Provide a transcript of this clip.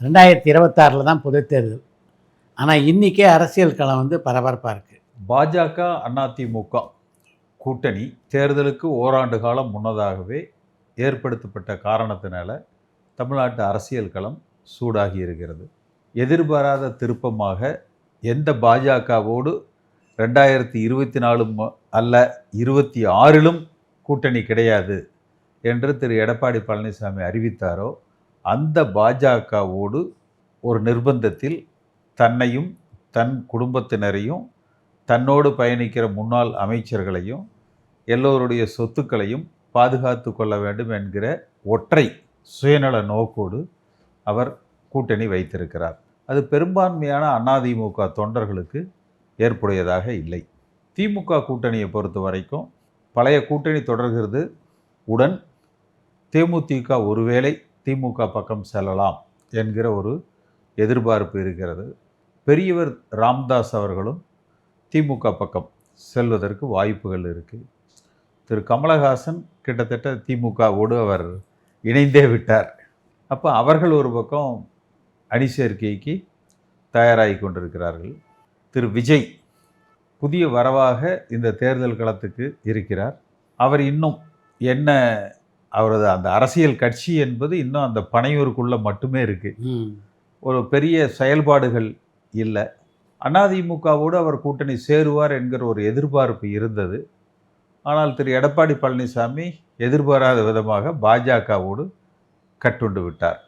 ரெண்டாயிரத்தி இருபத்தாறில் தான் பொதுத் தேர்தல். ஆனால் இன்றைக்கே அரசியல் களம் வந்து பரபரப்பாக இருக்குது பாஜக அதிமுக கூட்டணி தேர்தலுக்கு ஓராண்டு காலம் முன்னதாகவே ஏற்படுத்தப்பட்ட காரணத்தினால தமிழ்நாட்டு அரசியல் களம் சூடாகி இருக்கிறது. எதிர்பாராத திருப்பமாக எந்த பாஜகவோடு ரெண்டாயிரத்தி இருபத்தி நாலு அல்ல இருபத்தி ஆறிலும் கூட்டணி கிடையாது என்று திரு எடப்பாடி பழனிசாமி அறிவித்தாரோ அந்த பாஜகவோடு ஒரு நிர்பந்தத்தில் தன்னையும் தன் குடும்பத்தினரையும் தன்னோடு பயணிக்கிற முன்னாள் அமைச்சர்களையும் எல்லோருடைய சொத்துக்களையும் பாதுகாத்து கொள்ள வேண்டும் என்கிற ஒற்றை சுயநல நோக்கோடு அவர் கூட்டணி வைத்திருக்கிறார். அது பெரும்பான்மையான அதிமுக தொண்டர்களுக்கு ஏற்புடையதாக இல்லை. திமுக கூட்டணியை பொறுத்த வரைக்கும் பழைய கூட்டணி தொடர்கிறது. உடன் தேமுதிக ஒருவேளை திமுக பக்கம் செல்லலாம் என்கிற ஒரு எதிர்பார்ப்பு இருக்கிறது. பெரியவர் ராம்தாஸ் அவர்களும் திமுக பக்கம் செல்வதற்கு வாய்ப்புகள் இருக்குது திரு கமலஹாசன் கிட்டத்தட்ட திமுகவோடு அவர் இணைந்தே விட்டார். அப்போ அவர்கள் ஒரு பக்கம் அணி சேர்க்கைக்கு தயாராகி கொண்டிருக்கிறார்கள். திரு விஜய் புதிய வரவாக இந்த தேர்தல் களத்துக்கு இருக்கிறார். அவர் இன்னும் என்ன அவரது அந்த அரசியல் கட்சி என்பது இன்னும் அந்த பனையூருக்குள்ளே மட்டுமே இருக்குது ஒரு பெரிய செயல்பாடுகள் இல்லை. அதிமுகவோடு அவர் கூட்டணி சேருவார் என்கிற ஒரு எதிர்பார்ப்பு இருந்தது. ஆனால் திரு. எடப்பாடி பழனிசாமி எதிர்பாராத விதமாக பாஜகவோடு கட்டுண்டு விட்டார்.